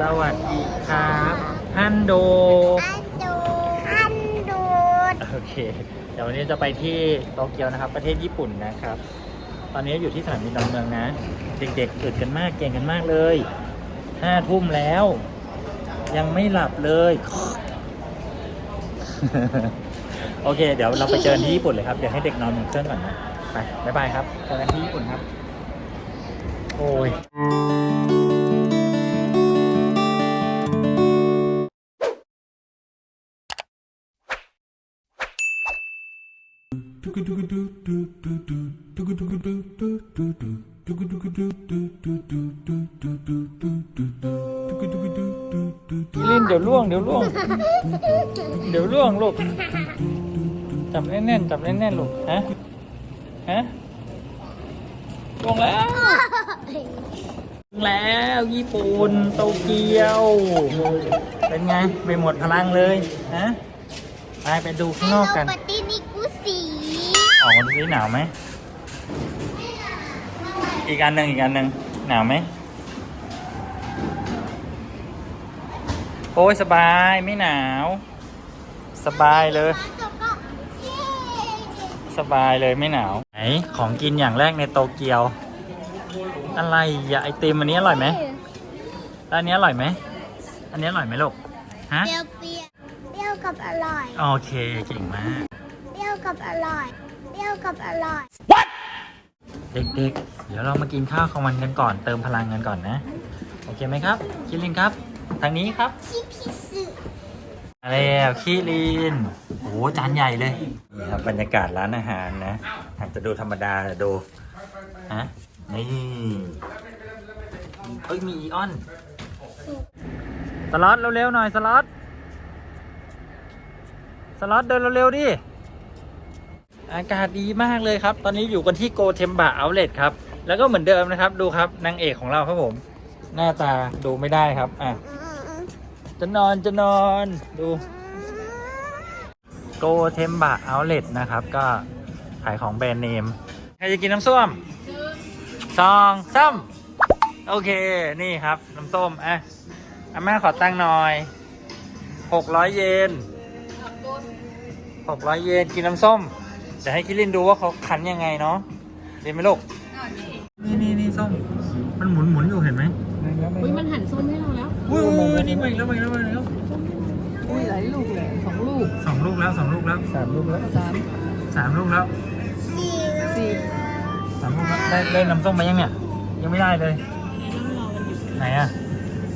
สวัสดีครับฮันโด อันดูอันดูโอเค เดี๋ยววันนี้จะไปที่โตเกียวนะครับ ประเทศญี่ปุ่นนะครับ ตอนนี้อยู่ที่สนามบินดอนเมืองนะ เด็กๆตื่นกันมากเก่งกันมากเลยห้าทุ่มแล้ว ยังไม่หลับเลย โอเค เดี๋ยวเราไปเจอกันที่ญี่ปุ่นเลยครับ เดี๋ยวให้เด็กนอนบนเครื่องก่อนนะ ไป บ๊ายบายครับเจอกันที่ญี่ปุ่นครับ โอ้ย ลินเดี๋ยวล่วงเดี๋ยวล่วง เดี๋ยวล่วงลูกจับแน่นๆจับแน่นๆลูกฮะฮะล่วงแล้วล่วงแล้วญี่ปุ่นโตเกียว เป็นไงไม่หมดพลังเลยฮะไปไปดูข้างนอกกันปฏินิกุสี ออกมาดูสิหนาวไหม อีกอันหนึ่งอีกอันหนึ่งหนาวไหม โอ้ยสบายไม่หนาว สบายเลยแล้วก็เย้สบายเลยไม่หนาว ไหนของกินอย่างแรกในโตเกียว อะไรอย่าไอติมอันนี้อร่อยไหมแล้วอันนี้อร่อยไหม อันนี้อร่อยไหมลูก ฮะ เปรี้ยวเปรี้ยวเปรี้ยวกับอร่อย โอเคเก่งมาก เปรี้ยวกับอร่อยเป รี้ยวกับอร่อยเด็กๆ เดี๋ยวเรามากินข้าวกลางวันกันก่อน เติมพลังกันก่อนนะ โอเคไหมครับ คิรินครับ ทางนี้ครับชิพิสึมาแล้วคิรินโอ้โหจานใหญ่เลยนี่ครับบรรยากาศร้านอาหารนะอาจจะดูธรรมดาแต่ดูฮะนี่เอ้ยมีอีออน สล็อตเร็วๆหน่อยสล็อต สล็อตเดินเร็วๆดิ อากาศดีมากเลยครับ ตอนนี้อยู่กันที่โกเทมบะเอาเลทครับ แล้วก็เหมือนเดิมนะครับ ดูครับนางเอกของเราครับผม หน้าตาดูไม่ได้ครับ อะ จะนอนจะนอนดูโกเทมบะเอาเลทนะครับ ก็ขายของแบรนด์เนม ใครจะกินน้ำส้มสองซ้ำโอเค นี่ครับ น้ำส้ม อะอาม่าขอตั้งหน่อยหกร้อยเยนหกร้อยเยนกินน้ำส้ม จะให้คิรินดูว่าเขาคั้นยังไงเนาะดีไหมลูก นี่นี่นี่ส้ม มันหมุนหมุนอยู่เห็นไหมอุ้ยมันหันส้มให้เราแล้วอุ้ยอุ้ยอุ้ยนี่มาอีกแล้วมาอีกแล้วมาอีกแล้วอุ้ยหลายลูกเลยสองลูกสองลูกแล้วสองลูกแล้วสามลูกแล้วสามสามลูกแล้วสี่สี่สามลูกแล้วได้ได้น้ำส้มมายังเนี่ย ยังไม่ได้เลย ไหนอะ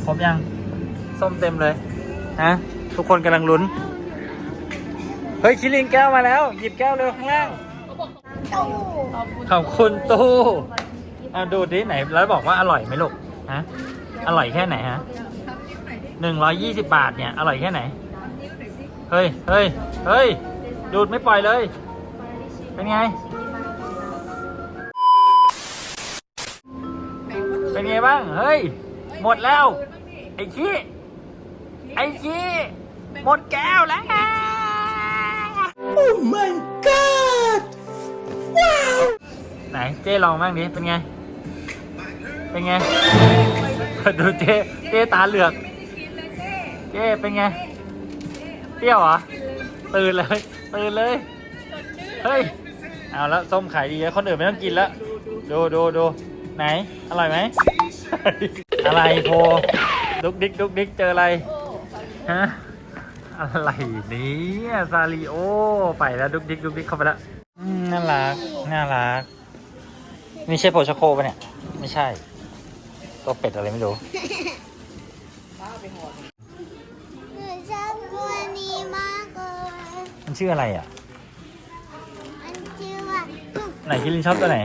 ครบยัง ส้มเต็มเลยฮะทุกคนกำลังลุ้น เฮ้ย คิรินแก้วมาแล้ว หยิบแก้วเร็วข้างล่าง ตู้ขอบคุณตู้เอาดูดิไหน แล้วบอกว่าอร่อยไหมลูก ฮะ อร่อยแค่ไหนฮะหนึ่งร้อยยี่สิบบาทเนี่ย อร่อยแค่ไหน เฮ้ย เฮ้ย เฮ้ย ดูดไม่ปล่อยเลย เป็นไง เป็นไงบ้าง เฮ้ย หมดแล้ว ไอ้ขี้ ไอ้ขี้ หมดแก้วแล้ว Oh my god ไหนเจ๊ลองบ้างดิเป็นไง เป็นไงดูเจ๊เจ๊ตาเหลือก เจ๊เป็นไง เปรี้ยวเหรอ ตื่นเลย ตื่นเลย เฮ้ย เอาแล้วส้มขายดีแล้วคนอื่นไม่ต้องกินแล้วดูดูดูไหน อร่อยไหม อะไรโพดุกดิกดุกดิกเจออะไร ฮะ อะไรเนี่ยซาริโอ ไปแล้วดุกดิกดุกดิกเข้าไปแล้วอืมน่ารัก น่ารัก นี่ใช่โพชโคปะเนี่ย ไม่ใช่ ตัวเป็ดอะไรไม่รู้ หนูชอบตัวนี้มากเลยมันชื่ออะไรอะ มันชื่อว่าตุ๊กไหนคิรินชอบตัวไหน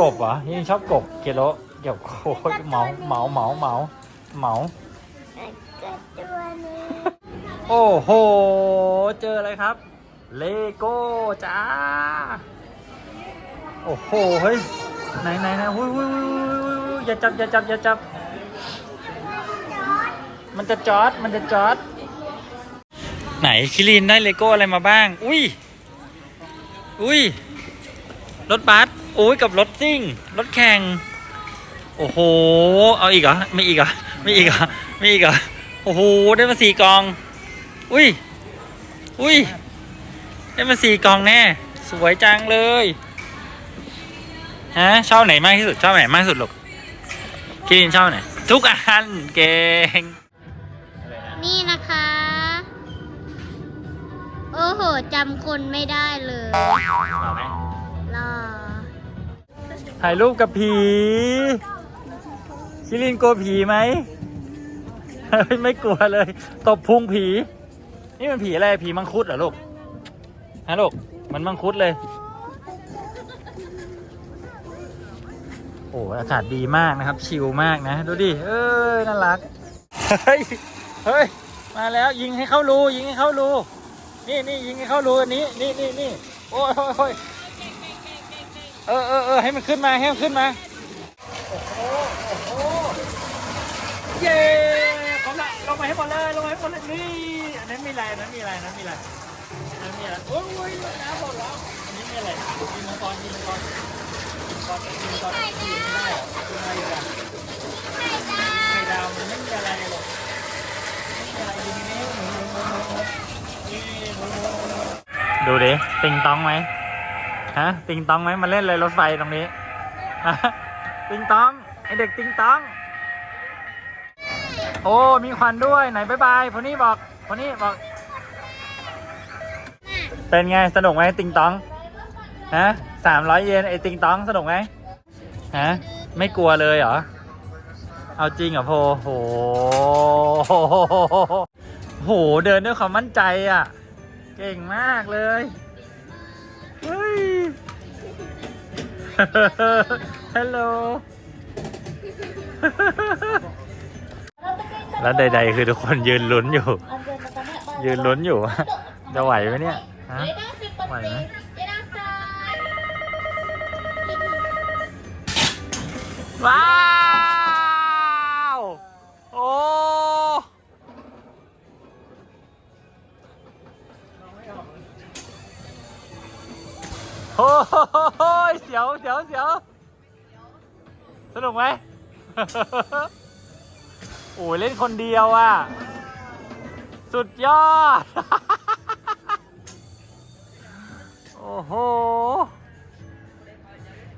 กบเหรอคิรินชอบกบ เกโลเกี่ยวโคตรเหมาเหมาเหมาเหมาเหมา กับตัวนี้ โอ้โห เจออะไรครับ เลโก้จ้า โอ้โห เฮ้ย ไหนไหนไหนหุ้ยหุ้ยหุ้ยหุ้ยหุ้ยหุ้ยอย่าจับ อย่าจับ อย่าจับ มันจะจอด มันจะจอด ไหนคิรินได้เลโก้อะไรมาบ้าง อุ้ย อุ้ย รถบัสอุ้ยกับรถซิ่ง รถแข่ง โอ้โห เอาอีกเหรอไม่อีกเหรอไม่อีกเหรอไม่อีกเหรอ โอ้โห ได้มาสี่กล่อง อุ้ย อุ้ย ได้มาสี่กล่องแน่ สวยจังเลย ฮะ ชอบไหนมากที่สุด ชอบไหนมากที่สุดลูกคิรินชอบไหน ทุกอัน เก่ง นี่นะคะ โอ้โหจำคนไม่ได้เลยเอาไหมรอถ่ายรูปกับผีคิรินกลัวผีไหม ไม่กลัวเลย ตบพุงผี นี่มันผีอะไรผีมังคุดเหรอลูกฮะลูกมันมังคุดเลย โอ้อากาศดีมากนะครับ ชิลมากนะ ดูดิเอ้ยน่ารัก เฮ้ยเฮ้ยมาแล้วยิงให้เข้ารูยิงให้เข้ารูนี่นี่ยิงให้เข้ารูอันนี้นี่นี่นี่โอ้ยโอ้ยโอ้ยเออเออเออให้มันขึ้นมาให้มันขึ้นมา โอ้โหโอ้โหเย้ ลงมาให้หมดเลยลงมาให้หมดเลยนี่อันนั้นมีอะไรอันนั้นมีอะไรอันนั้นมีอะไรอันนั้นมีอะไรโอ้ยน้ำหมดแล้วอันนี้มีอะไรมีมังกรมีมังกรมีมังกรมีมังกรขี่ไม่ได้เหรอคือะไรอยู่อะไข่ดาวมันไม่มีอะไรหรอกไม่มีอะไรอยู่ในนี้หมุนหมุนหมุนหมุนนี่หมุนหมุนหมุนหมุนดูดิ ติงตองไหมฮะ ติงตองไหมมาเล่นเลยรถไฟตรงนี้ฮะติงตองไอเด็กติงตอง โอ้ มีควันด้วย ไหนบายบายพนี่บอกพนี่บอก เป็นไง สนุกไหมติงตอง ฮะสามร้อยเยนไอติงตองสนุกไหมฮะ ไม่กลัวเลยเหรอ เอาจริงเหรอโพโหโห เดินด้วยความมั่นใจอะ เก่งมากเลยเฮ้ยฮัลโหล แล้วใด ๆ คือทุกคนยืนลุ้นอยู่ ยืนลุ้นอยู่ว่าจะไหวไหมเนี่ยฮะไหวไหมว้าว โอ้โอ้โหเสียวเสียวเสียวสนุกไหม โอ้ยเล่นคนเดียวอะ สุดยอด โอ้โห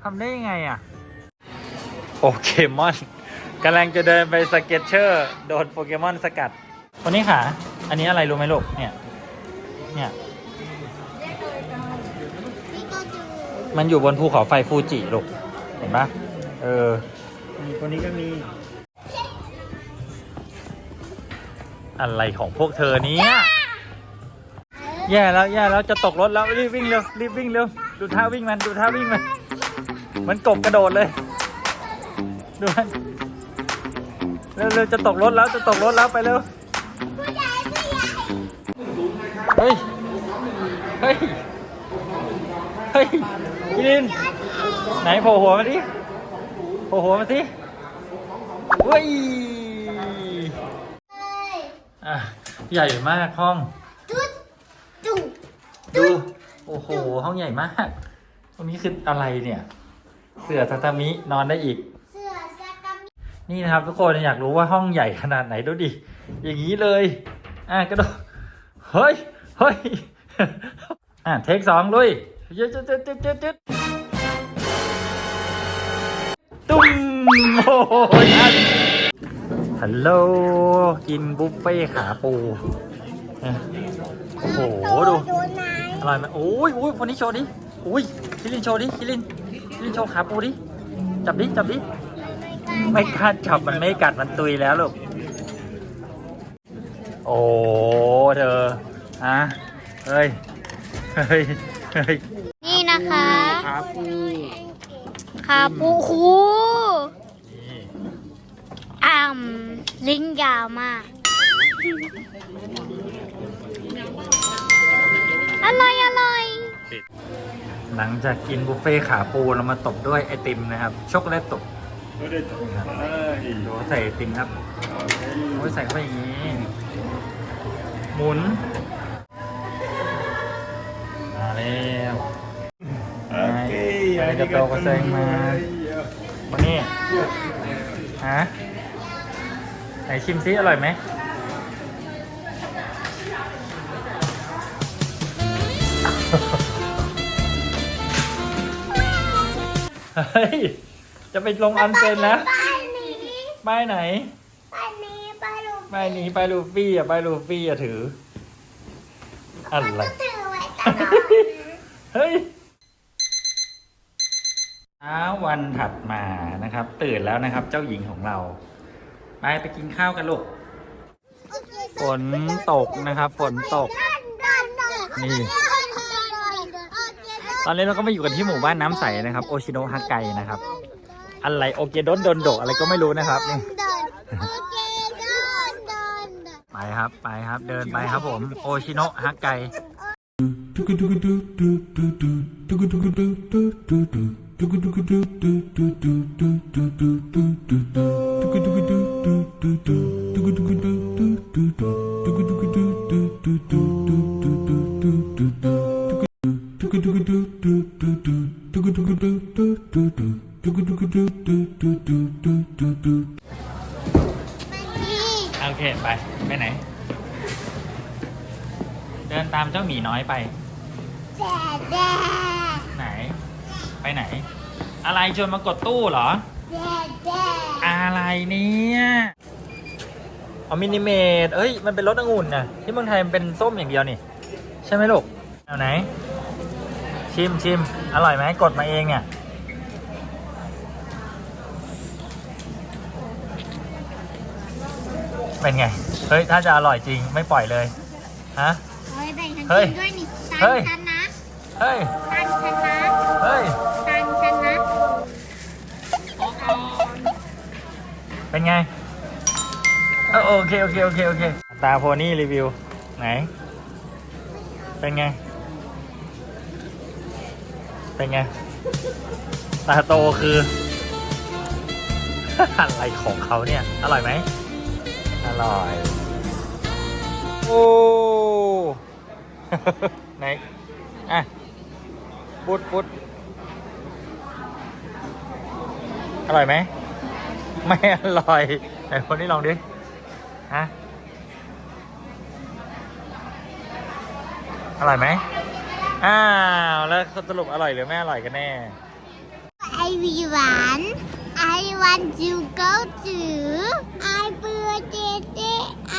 ทำได้ยังไงอะ โปเกมอนกำลังจะเดินไปสเก็ตเชอร์ โดนโปเกมอนสกัดคนนี้ค่ะ อันนี้อะไรรู้ไหมลูก เนี่ย เนี่ยนี่ก็ดูมันอยู่บนภูเขาไฟฟูจิลูก เห็นปะเออคนนี้ก็มี อะไรของพวกเธอเนี้แย่แล้วแย่แล้วจะตกรถแล้วรีบวิ่งเร็วรีบวิ่งเร็วดูท่าวิ่งมันดูท่าวิ่งมันเหมันกบกระโดดเลยดูมันเร็วเร็วจะตกรถแล้วจะตกรถแล้วไปเร็วผู้ใหญ่ผู้ใหญ่เฮ้ยเฮ้ยเฮ้ยพี่ลินไหนโผล่หัวมาดิโผล่หัวมาสิเฮ้ย เอ้ย อะ ใหญ่มากห้องจุดจุดดู โอ้โห ห้องใหญ่มากตรงนี้คืออะไรเนี่ย เสือทาตามินอนได้อีก เสือสากามินี่นะครับ ทุกคนอยากรู้ว่าห้องใหญ่ขนาดไหนดูดิ อย่างนี้เลย อะกระโดด เฮ้ย เฮ้ย อะเทคสองลุยยึดยึดยึดยึดยึดยึดตุ้มโอ้โหอัน ฮัลโหล กินบุฟเฟ่ต์ขาปูอะโอ้โห ดูโดนไหนอร่อยไหมโอ้ยโอ้ยคนนี้โชว์ดิอุ้ยคิรินโชว์ดิคิรินคิรินโชว์ขาปูดิ จับดิ จับดิ ไม่กล้าจับ มันไม่กัด มันตุยแล้วลูก โอ้เธออะเฮ้ย เฮ้ย เฮ้ย นี่นะคะ ขาปู ขาปูคูนี่ำลิ้นยาวมาก อร่อย อร่อย หลังจากกินบุฟเฟ่ขาปูเรามาตบด้วยไอติมนะครับ ช็อกโกแลตตบดูใส่ไอติมครับโอ้ยใส่เข้าไปอย่างนี้ หมุน มาแล้วไอ้กระโตกระเซงมาวันนี้ฮะ ไหนชิมซิอร่อยไหมเฮ้ย จะไปลงอันเซนนะป้ายนี้ป้ายไหนป้ายนี้ป้ายลูกป้ายนี้ป้ายลูฟี่อะป้ายลูฟี่อะถืออะไรก็ถือไว้ตลอดเฮ้ยเช้าวันถัดมานะครับ ตื่นแล้วนะครับ เจ้าหญิงของเรา ไปไปกินข้าวกันลูก ฝนตกนะครับ ฝนตก นี่ ตอนนี้เราก็มาอยู่กันที่หมู่บ้านน้ำใสนะครับ โอชิโนะฮากไกนะครับ อะไรโอเกดอนโดนโดอะไรก็ไม่รู้นะครับนี่โอเคโดนโดนไปครับไปครับเดินไปครับผม โอชิโนะฮากไก โอเค ไป ไปไหน เดินตามเจ้าหมีน้อยไปแด่แด่ไหน ไปไหน อะไรชวนมากดตู้เหรอแด่แด่ อะไรเนี่ยอ๋อมินิเมดเอ้ย มันเป็นรสองุ่นน่ะที่เมืองไทยมันเป็นส้มอย่างเดียวนี่ ใช่ไหมลูก เอาไหน ชิมชิมอร่อยไหมกดมาเองเนี่ย เป็นไง เฮ้ย ถ้าจะอร่อยจริงไม่ปล่อยเลย ฮะ เฮ้ยแบ่งฉันเฮ้ยกินด้วยนี่เฮ้ตันยฉันนะ เฮ้ยตันฉันนะ เฮ้ย เป็นไงเออโอเคโอเคโอเคโอเค ตาโพนี่รีวิว ไหน เป็นไง เป็นไง ตาโตคือ อะไรของเขาเนี่ย อร่อยไหม อร่อย โอ้ ไหน อะ ปุดปุดอร่อยไหม ไม่อร่อยไหนคนนี้ลองดิ ฮะ อร่อยไหมอ้าว แล้วสรุปอร่อยหรือไม่อร่อยกันแน่ไอวีหวานไอวันจูโก้จือไอเบือเจเจไอ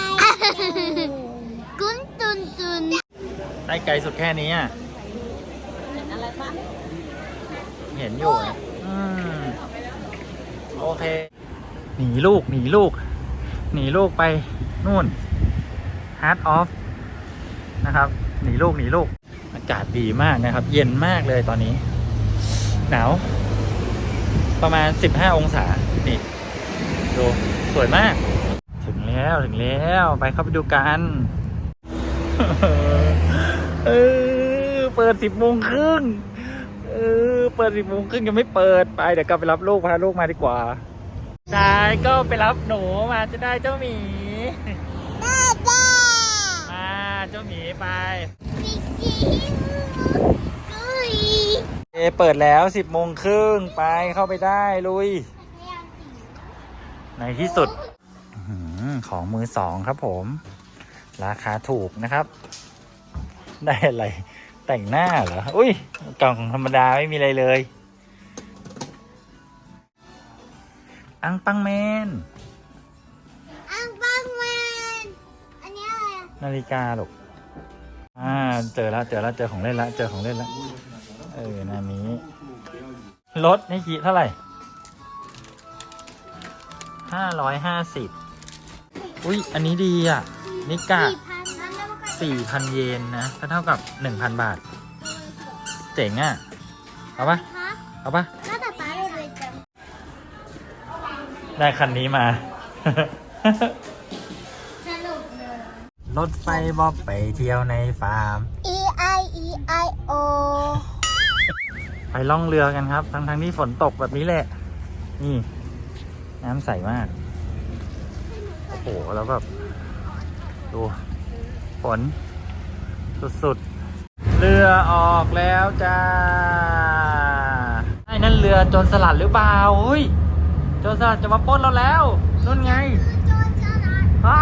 กุ้นตุนตุนได้ไกลสุดแค่นี้อะ เห็นอะไรปะเห็นอยู่นะอืมโอเค หนีลูกหนีลูก หนีลูกไปนู่น hard off นะครับหนีลูกหนีลูก อากาศดีมากนะครับ เย็นมากเลยตอนนี้ หนาว ประมาณ 15 องศา นี่ดูสวยมาก ถึงแล้วถึงแล้วไปเข้าไปดูกันเออเปิดสิบโมงครึ่งเออเปิดสิบโมงครึ่งยังไม่เปิดไปเดี๋ยวกลับไปรับลูกพาลูกมาดีกว่า ใช่ก็ไปรับหนูมาจะได้เจ้าหมีแม่แม่มาเจ้าหมีไปเอเปิดแล้วสิบโมงครึ่งไปเข้าไปได้ลุย ในที่สุดของมือสองครับผม ราคาถูกนะครับ ได้อะไรแต่งหน้าเหรอ อุ้ยกล่องธรรมดาไม่มีอะไรเลย อังปังแมน อังปังแมน อันนี้อะไรอะนาฬิกาลูกอ่า เจอแล้วเจอแล้วเจอของเล่นแล้วเจอของเล่นแล้วเออนามิลดนี่กี่เท่าไหร่ห้าร้อยห้าสิบอุ้ย อันนี้ดีอะ นิกะสี่พันนั้นแล้วก็สี่พันเยนนะก็เท่ากับหนึ่งพันบาท เจ๋งอะ เอาปะฮะเอาปะ ได้คันนี้มา สนุกเลย รถไฟบอบไปเที่ยวในฟาร์ม E I E I O ไปล่องเรือกันครับ ทั้งทั้งๆที่ฝนตกแบบนี้แหละ นี่ น้ำใสมาก โอ้โห แล้วแบบ ดู ฝน สุดๆ เรือออกแล้วจ้าไอ้นั่นเรือโจนสลัดหรือเปล่าเฮ้ย โจรสลัดจะมาปล้นเราแล้วนู่นไงโจรสลัดอ้า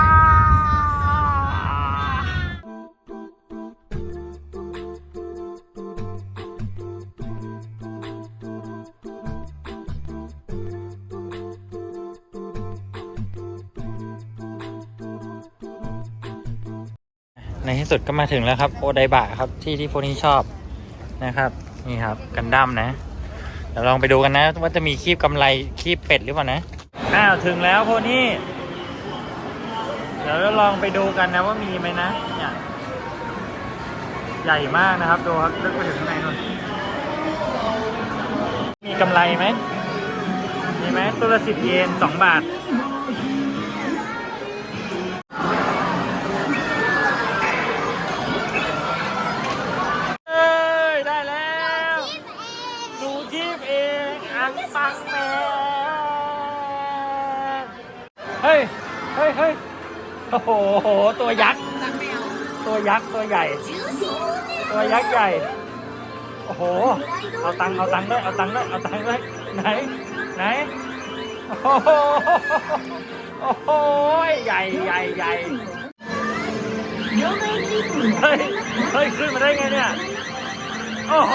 ในที่สุดก็มาถึงแล้วครับ โอไดบะครับที่ที่พวกนี้ชอบนะครับ นี่ครับกันดั้มนะเดี๋ยวลองไปดูกันนะ ว่าจะมีคีบกำไรคีบเป็ดหรือเปล่านะอ้าวถึงแล้วพวกนี้เดี๋ยวเราลองไปดูกันนะว่ามีไหมนะเนี่ยใหญ่มากนะครับดูครับลึกไปถึงข้างในนู่นมีกำไรไหมมีไหมตัวละสิบเยนสองบาท องอังปังแมนเฮ้ย เฮ้ย เฮ้ย โอ้โห ตัวยักษ์ ตัวยักษ์ ตัวใหญ่ ตัวยักษ์ใหญ่ โอ้โห เอาตังค์เอาตังค์ด้วย เอาตังค์ด้วย เอาตังค์ด้วย ไหน ไหน โอ้โห โอ้โห ใหญ่ใหญ่ใหญ่เฮ้ย เฮ้ย ขึ้นมาได้ไงเนี่ย โอ้โห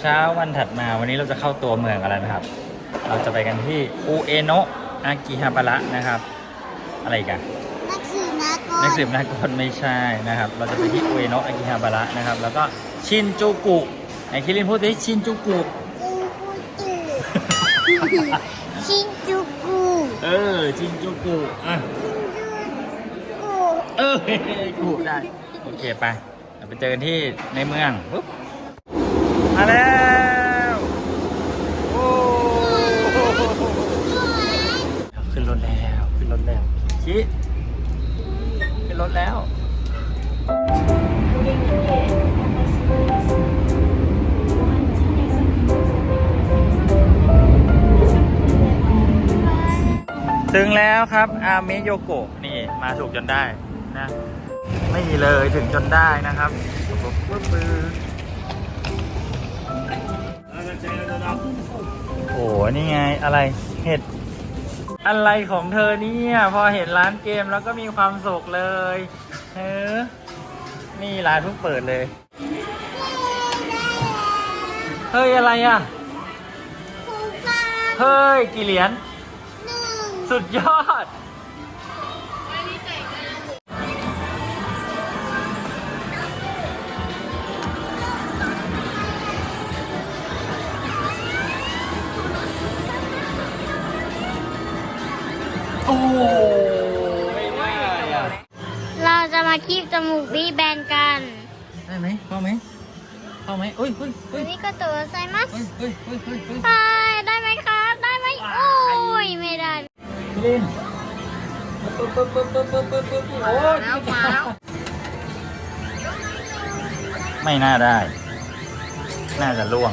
เช้าวันถัดมาวันนี้เราจะเข้าตัวเมืองอะไรนะครับ เราจะไปกันที่อุเอโนะอากิฮาบาระนะครับ อะไรอีกันนักสืบนักกนักลสืบนากลไม่ใช่นะครับ เราจะไปที่อุเอโนะอากิฮาบาระนะครับ แล้วก็ชินจูกุไหนคิรินพูดสิชินจูกุจูกุจูชินจูกุเออชินจูกุอะกูเออกูได้ โอเคไปเราไปเจอกันที่ในเมืองปุ๊บมาแล้วโอ้ขึ้นรถแล้วขึ้นรถแล้วชิขึ้นรถแล้วถึงแล้วครับอาเมโยโกะนี่มาถูกจนได้นะ ไม่มีเลยถึงจนได้นะครับปุ๊บปุ๊บปุ๊บโอ้โหนี่ไงอะไรเห็ด อะไรของเธอเนี่ย พอเห็นร้านเกมแล้วก็มีความสุขเลยเออนี่ร้านเพิ่งเปิดเลย เฮ้ย อะไรอะคูฟ้าเฮ้ย กี่เหรียญหนึ่งสุดยอด จมูกบี้แบนกันได้ไหมเข้าไหมเข้าไหมเอ้ยเฮ้ยเฮ้อัยนนี้ก็ตัวไซมัสเฮ้ยเฮ้ยเฮ้ยเฮ้ยเฮ้ยไปได้ไหมครับ ได้ไหมโอ้ยไม่ได้พี่ลินปึ๊บปึ๊บปึ๊บปึ๊บปึ๊บปึ๊บปึ๊บโอ้ยแล้วมาแล้วไม่น่าได้ น่าจะล่วง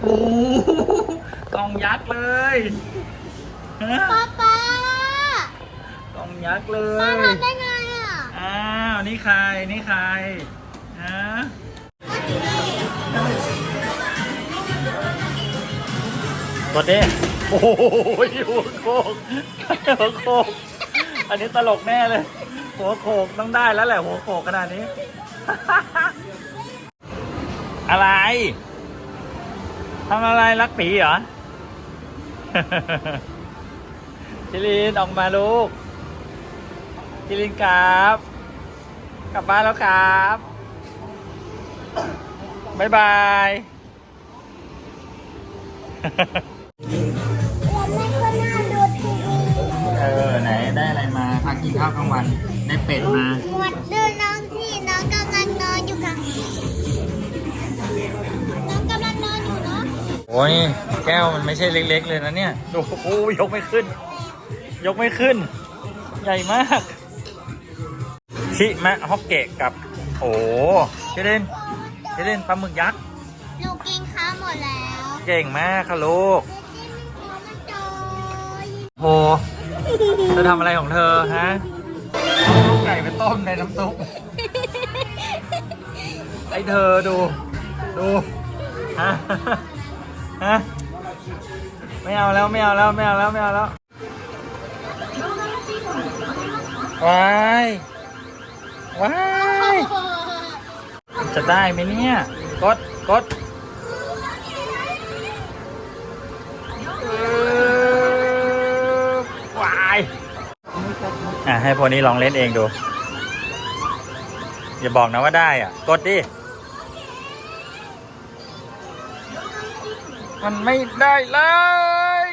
โอ้โหกล่องยักษ์เลยฮะป้าป้ากล่องยักษ์เลป้าย ทำได้ไงอะอ้าว นี่ใคร นี่ใครฮะกดดิโอ้โหหัวโขกหัวโขกอันนี้ตลกแน่เลย หัวโขกต้องได้แล้วแหละหัวโขกขนาดนี้ อะไรทำอะไรรักผีเหรอจิลินออกมาลูกจิลินครับ กลับบ้านแล้วครับบ๊ายบายแล้วแม่ก็น่าดูทีวีเออไหนได้อะไรมาพักกินข้าวกลางวันได้เป็ดมาหมดดูน้องสิน้องกำลังนอนอยู่ค่ะน้องกำลังนอนอยู่เนาะโอ้ยแก้วมันไม่ใช่เล็ก ๆ เลยนะเนี่ยดูโอ้ยกไม่ขึ้น ยกไม่ขึ้น ใหญ่มาก ชิมะฮอกเกะกับ โอ้เจเดนเจเดนปลาหมึกยักษ์ หนูกินข้าวหมดแล้วเก่งมากค่ะลูกจิ้มหัวมันโดยโหเธอทำอะไรของเธอฮะนก่ไปต้มในน้ำซุปไอเธอดู ดูฮะฮะไม่เอาแล้วไม่เอาแล้วไม่เอาแล้วไม่เอาแล้วว้าย ว้ายจะได้ไหมเนี่ย กด กดว้ายอะให้พวกนี้ลองเล่นเองดู อย่าบอกนะว่าได้อะ กดดิ มันไม่ได้เลย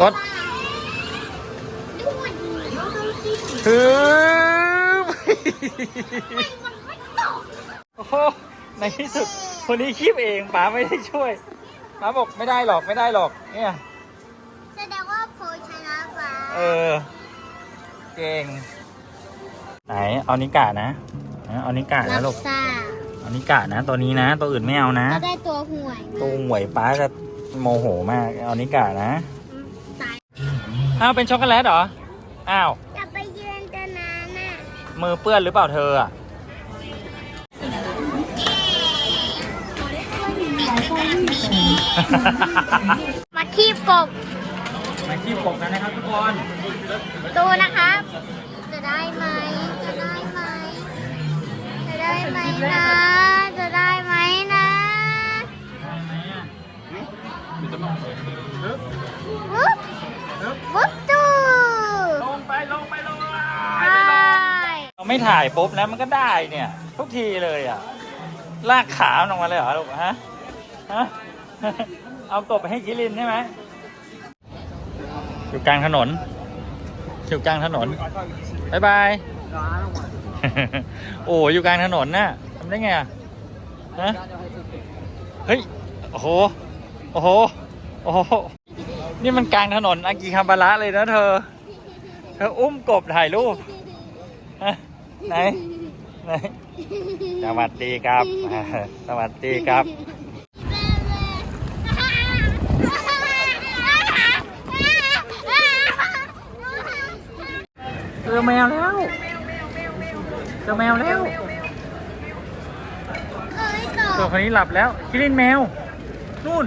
กดฮึบโอ้โหในที่สุดคนนี้คีบเองป๋าไม่ได้ช่วยป๋าบอกไม่ได้หรอกไม่ได้หรอกเนี่ยแสดงว่าโพชนะฟ้าเออ เก่ง ไหนเอานิกะนะนะเอานิกะนะลูกซ่าเอานิกะนะตัวนี้นะ ตัวอื่นไม่เอานะก็ได้ตัวห่วยตัวหวยป้าจะโมโหมากเอานิกะนะตาย อ้าวเป็นช็อกโกแลตเหรอ อ้าวจะไปยืนตรงนั้นน่ะมือเปื้อนหรือเปล่าเธออะมาคีบกบมาขี้ปกกันนะครับทุกคนดูนะครับ จะได้ไหมจะได้ไหมจะได้ไหมนะ จะได้ไหมนะ วุ๊บวุ๊บจูลงไปลงไปลงใช่เราไม่ถ่ายปุ๊บนะมันก็ได้เนี่ย ทุกทีเลยอะ ลากขามันออกมาเลยเหรอลูกฮะฮะเอากบไปให้กิลินใช่ไหมอยู่กลางถนนอยู่กลางถนนบายบายโอ้อยู่กลางถนนน่ะทำได้ไงอะฮะเฮ้ยโอ้โหโอ้โหโอ้โห นี่มันกลางถนนอากิคาบาระเลยนะเธอ เธออุ้มกบถ่ายรูปฮะไหนไหนสวัสดีครับ สวัสดีครับ เจอแมวแล้วเจอแมวแล้วเอ้ยต่อตัวคนนี้หลับแล้วคิรินแมว นู่น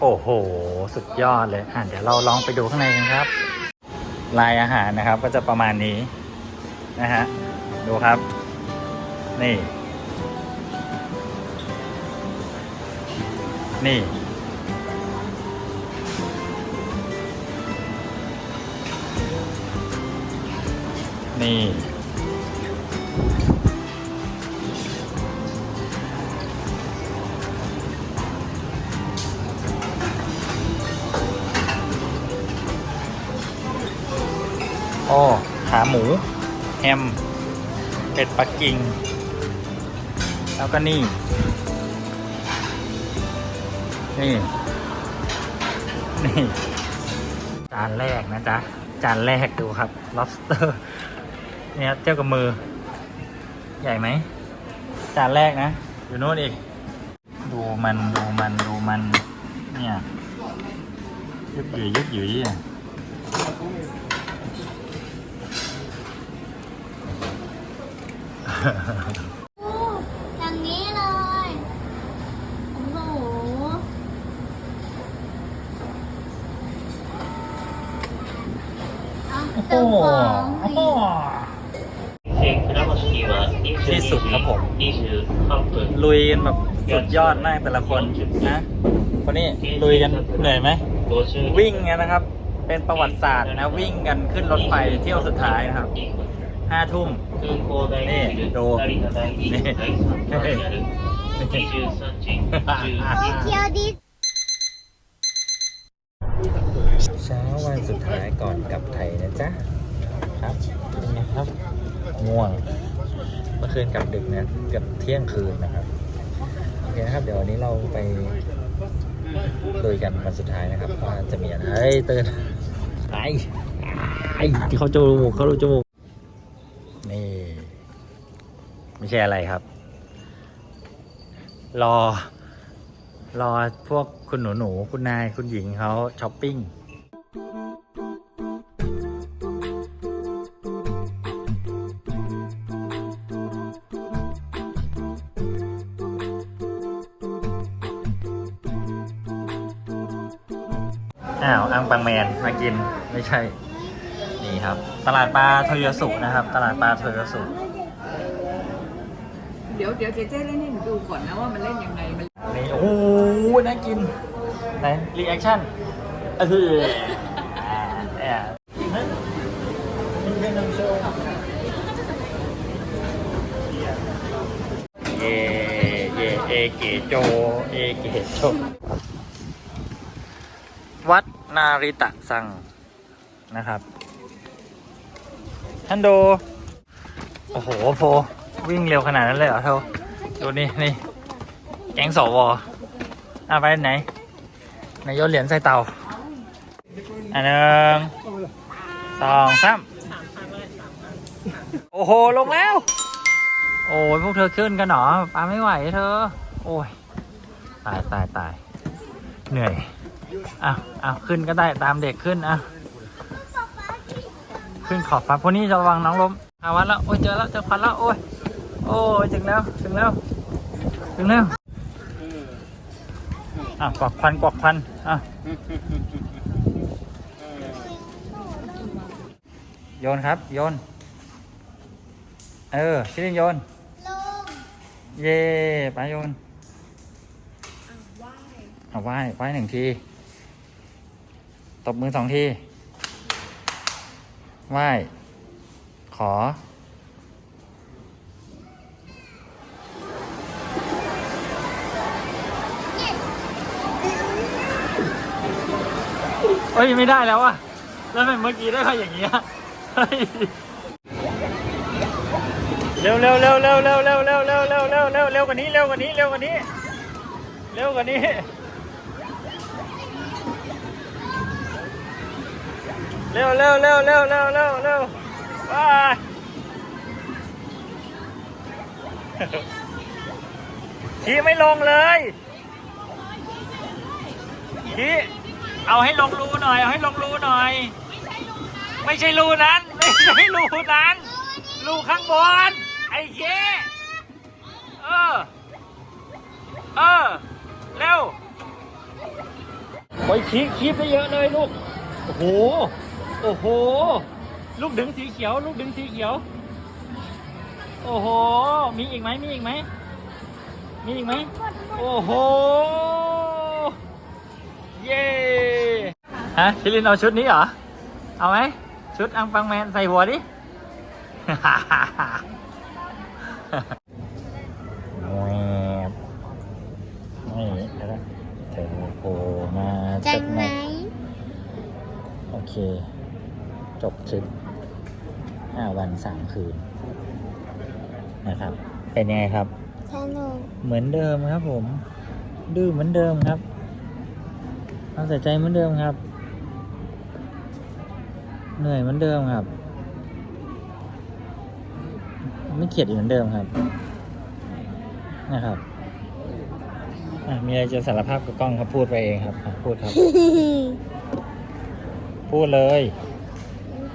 โอ้โห สุดยอดเลยอะเดี๋ยวเราลองไปดูข้างในกันครับ ลายอาหารนะครับก็จะประมาณนี้นะฮะดูครับ นี่ นี่ นี่ มเป็ดปักกิ่ง แล้วก็นี่ นี่ นี่ จานแรกนะจ๊ะ จานแรกดูครับ lobster เนี่ยเทียบกับมือ ใหญ่ไหม จานแรกนะ อยู่โน่นอีก ดูมันดูมันดูมัน เนี่ยยึกหยืยยึกหยืยอ่ะอย่างนี้เลย โอ้โห เอาโอ้โหเติมฟองโอ้โหที่สุดครับผม ลุยกันแบบสุดยอดมากแต่ละคนนะคนนี้ลุยกันเหนื่อยไหม วิ่งกันนะครับ เป็นประวัติศาสตร์นะวิ่งกันขึ้นรถไฟเที่ยวสุดท้ายนะครับห้าทุ่ม นี่ดูนี่นี่โตเกียวดิสสุดท้ายก่อนกลับไทยนะจ๊ะ ครับเป็นไงครับ ง่วง เมื่อคืนกลับดึกนะ เกือบเที่ยงคืนนะครับ โอเคนะครับ เดี๋ยววันนี้เราไปลุยกันวันสุดท้ายนะครับ ว่าจะมีอะไรเฮ้ยตื่นไอ้ไอ้ที่เขาจมูกเขาดูจมูก นี่ ไม่ใช่อะไรครับ รอ รอพวกคุณหนูหนูคุณนายคุณหญิงเขาช้อปปิ้งอ้าวอังปังแมนมากินไม่ใช่ นี่ครับ ตลาดปลาโทยสุนะครับ ตลาดปลาโทยสุ เดี๋ยวเดี๋ยวเจเจเล่นให้หนูดูก่อนนะว่ามันเล่นยังไงมันนี่โอ้โหน่ากินไหนรีแอคชั่นเอออ่าแอบเย่เย่เอเกโจเอเกโจวัดนาริตะซังนะครับท่านโด โอ้โหโพ วิ่งเร็วขนาดนั้นเลยเหรอเธอดูนี่นี่แก๊งสวอะไปไหนนายโยนเหรียญใส่เตาอันหนึ่งสองสามโอ้โห ลงแล้ว โอ้ยพวกเธอขึ้นกันหรอปาไม่ไหวเธอ โอ้ย ตายตายตายเหนื่อยอะอะขึ้นก็ได้ตามเด็กขึ้นอะขึ้นขอบฟ้าพวกนี้จะระวังน้องล้มอาวัดแล้ว โอ้ย เจอแล้ว เจอควันแล้ว โอ้ย โอ้ยถึงแล้ว ถึงแล้ว ถึงแล้ว อะกวักควันกวักควัน อะ โยนครับ โยน เออชิลินโยนลงเย่ไปโยนเอาไหว้ไหว้หนึ่งที ตบมือสองที ไหว้ ขอ เฮ้ย ไม่ได้แล้วอะแล้วทำไมเมื่อกี้ได้มาอย่างเงี้ยเฮ้ยเร็วเร็วเร็วเร็วเร็วเร็วเร็วเร็วเร็วเร็วเร็วเร็วกว่านี้เร็วกว่านี้เร็วกว่านี้เร็วกว่านี้เร็วเร็วเร็วเร็วเร็วเร็วเร็วไปขี่ไม่ลงเลยขี่ เอาให้ลงรูหน่อย เอาให้ลงรูหน่อย ไม่ใช่รูนั้น ไม่ใช่รูนั้น รูข้างบน ไอ้เคเออ เออ เร็วโอ้ยคีบคีบไปเยอะเลยลูก โอ้โห โอ้โห ลูกดึงสีเขียว ลูกดึงสีเขียว โอ้โห มีอีกไหมมีอีกไหมมีอีกไหม โอ้โห เย้ฮะชิลินเอาชุดนี้เหรอ เอาไหมชุดอังปังแมนใส่หัวดิแวบนี่แล้วเธอโผล่มาจังไหมโอเค จบทริปห้าวันสามคืน นะครับ เป็นยังไงครับ สนุก เหมือนเดิมครับผม ดื้อเหมือนเดิมครับ เอาใส่ใจเหมือนเดิมครับ เหนื่อยเหมือนเดิมครับ ไม่เข็ดอีกเหมือนเดิมครับ นะครับอะมีอะไรจะสารภาพกับกล้องครับพูดไปเองครับอะพูดครับ พูดเลย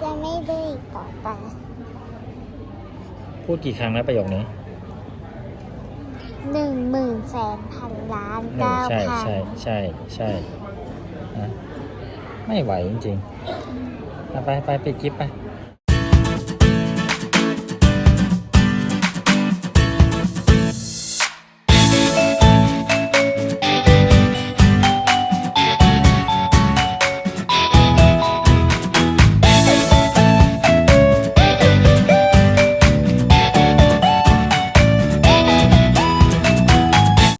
จะไม่ดื้ออีกต่อไป พูดกี่ครั้งแล้วประโยคนี้หนึ่งหมื่นแสนพันล้านเออเก้าใช่พัน ใช่ใช่ใช่นะ ไม่ไหวจริงๆไปไปปิดคลิปไป